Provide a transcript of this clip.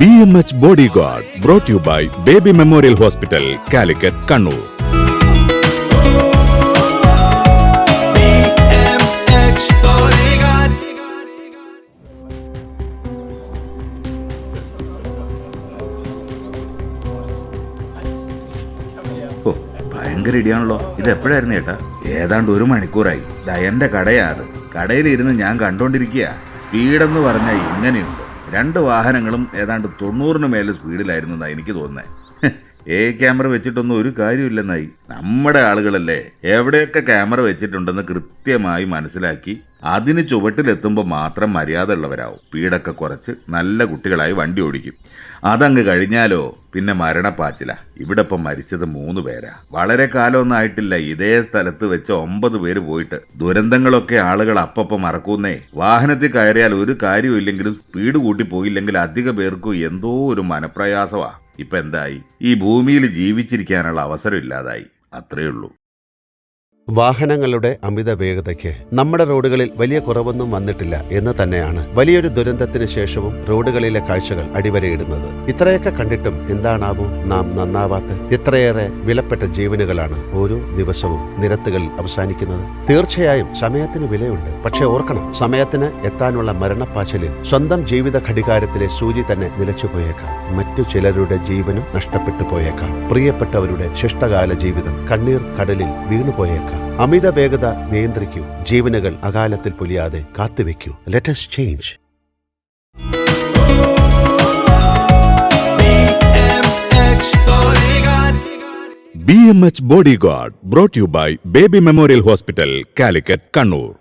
B M H bodyguard brought you by baby memorial hospital Calicut Kannur ഭയങ്കര ഇടിയാണല്ലോ. ഇത് എപ്പോഴായിരുന്നു ചേട്ടാ? ഏതാണ്ട് ഒരു മണിക്കൂറായി. ദയന്റെ കടയാ അത്. കടയിലിരുന്ന് ഞാൻ കണ്ടോണ്ടിരിക്കുക സ്പീഡെന്ന് പറഞ്ഞാൽ ഇങ്ങനെയുണ്ട്. രണ്ട് വാഹനങ്ങളും ഏതാണ്ട് തൊണ്ണൂറിന് മേലെ സ്പീഡിലായിരുന്നു എന്നാ എനിക്ക് തോന്നുന്നത് ഏ ക്യാമറ വെച്ചിട്ടൊന്നും ഒരു കാര്യമില്ലെന്നായി നമ്മുടെ ആളുകളല്ലേ എവിടെയൊക്കെ ക്യാമറ വെച്ചിട്ടുണ്ടെന്ന് കൃത്യമായി മനസ്സിലാക്കി അതിന് ചുവട്ടിലെത്തുമ്പോൾ മാത്രം മര്യാദ ഉള്ളവരാവും പീടൊക്കെ കുറച്ച് നല്ല കുട്ടികളായി വണ്ടി ഓടിക്കും. അതങ്ങ് കഴിഞ്ഞാലോ? പിന്നെ മരണപ്പാച്ചില. ഇവിടെ ഇപ്പം മരിച്ചത് മൂന്ന് പേരാ. വളരെ കാലമൊന്നും ആയിട്ടില്ല. ഇതേ സ്ഥലത്ത് വെച്ച് ഒമ്പത് പേര് പോയിട്ട്. ദുരന്തങ്ങളൊക്കെ ആളുകൾ അപ്പപ്പം മറക്കുന്നേ. വാഹനത്തിൽ കയറിയാൽ ഒരു കാര്യമില്ലെങ്കിലും സ്പീഡ് കൂട്ടി പോയില്ലെങ്കിൽ അധിക പേർക്കും എന്തോ ഒരു മനപ്രയാസമാ ഇപ്പൊ എന്തായി? ഈ ഭൂമിയിൽ ജീവിച്ചിരിക്കാനുള്ള അവസരം ഇല്ലാതായി. അത്രയേ ഉള്ളൂ. വാഹനങ്ങളുടെ അമിത വേഗതയ്ക്ക് നമ്മുടെ റോഡുകളിൽ വലിയ കുറവൊന്നും വന്നിട്ടില്ല എന്ന് തന്നെയാണ് വലിയൊരു ദുരന്തത്തിന് ശേഷവും റോഡുകളിലെ കാഴ്ചകൾ അടിവരയിടുന്നത്. ഇത്രയൊക്കെ കണ്ടിട്ടും എന്താണാവൂ നാം നന്നാവാത്ത ഇത്രയേറെ വിലപ്പെട്ട ജീവനുകളാണ് ഓരോ ദിവസവും നിരത്തുകളിൽ അവസാനിക്കുന്നത്. തീർച്ചയായും സമയത്തിന് വിലയുണ്ട്. പക്ഷെ ഓർക്കണം സമയത്തിന് എത്താനുള്ള മരണപ്പാച്ചലിൽ സ്വന്തം ജീവിത ഘടികാരത്തിലെ സൂചി തന്നെ നിലച്ചുപോയേക്കാം. മറ്റു ചിലരുടെ ജീവനും നഷ്ടപ്പെട്ടു പോയേക്കാം. പ്രിയപ്പെട്ടവരുടെ ശിഷ്ടകാല ജീവിതം കണ്ണീർ കടലിൽ വീണുപോയേക്കാം. അമിത വേഗത നിയന്ത്രിക്കൂ. ജീവനുകൾ അകാലത്തിൽ പുലിയാതെ കാത്തുവെക്കൂ let's change. B M H bodyguard brought you by baby memorial hospital Calicut Kannur